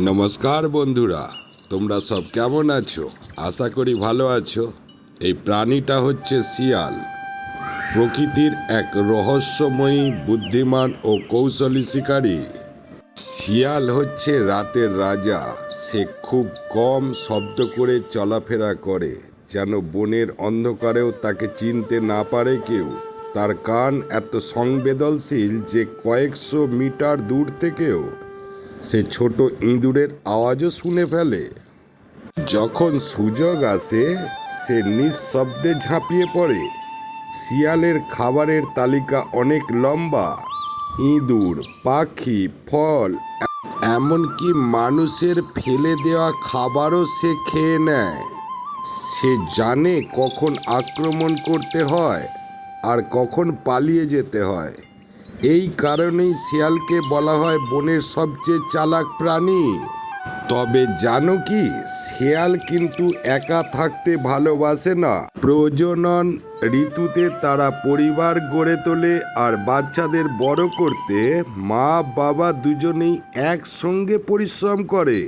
নমস্কার বন্ধুরা, তোমরা সব কেমন আছো? আশা করি ভালো আছো। এই প্রাণীটা হচ্ছে শিয়াল। প্রকৃতির এক রহস্যময়ী, বুদ্ধিমান ও কৌশলী শিকারী। শিয়াল হচ্ছে রাতের রাজা। সে খুব কম শব্দ করে চলাফেরা করে, যেন বনের অন্ধকারেও তাকে চিনতে না পারে কেউ। তার কান এত সংবেদনশীল যে কয়েকশো মিটার দূর থেকেও সে ছোট ইঁদুরের আওয়াজও শুনে ফেলে। যখন সুযোগ আসে, সে নিঃশব্দে ঝাঁপিয়ে পড়ে। শিয়ালের খাবারের তালিকা অনেক লম্বা। ইঁদুর, পাখি, ফল, এমনকি মানুষের ফেলে দেওয়া খাবারও সে খেয়ে নেয়। সে জানে কখন আক্রমণ করতে হয় আর কখন পালিয়ে যেতে হয়। এই কারণেই শিয়ালকে বলা হয় বনের সবচেয়ে চালাক প্রাণী। তবে জানো কি, শিয়াল কিন্তু একা থাকতে ভালোবাসে না। প্রজনন ঋতুতে তারা পরিবার গড়ে তোলে আর বাচ্চাদের বড় করতে মা বাবা দুজনেই একসঙ্গে পরিশ্রম করে।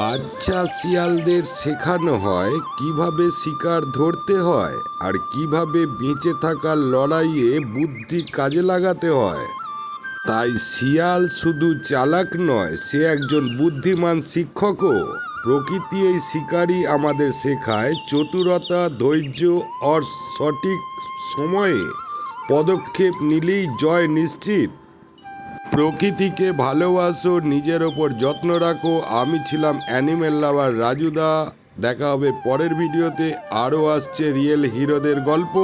বাচ্চা শিয়ালদের শেখানো হয় কীভাবে শিকার ধরতে হয় আর কীভাবে বেঁচে থাকার লড়াইয়ে বুদ্ধি কাজে লাগাতে হয়। তাই শিয়াল শুধু চালাক নয়, সে একজন বুদ্ধিমান শিক্ষকও। প্রকৃতি এই শিকারী আমাদের শেখায় চতুরতা, ধৈর্য আর সঠিক সময়ে পদক্ষেপ নিলেই জয় নিশ্চিত। প্রকৃতিকে ভালোবাসো, নিজের ওপর যত্ন রাখো। আমি ছিলাম অ্যানিমেল লাভার রাজুদা। দেখা হবে পরের ভিডিওতে আরও আসছে রিয়েল হিরোদের গল্প।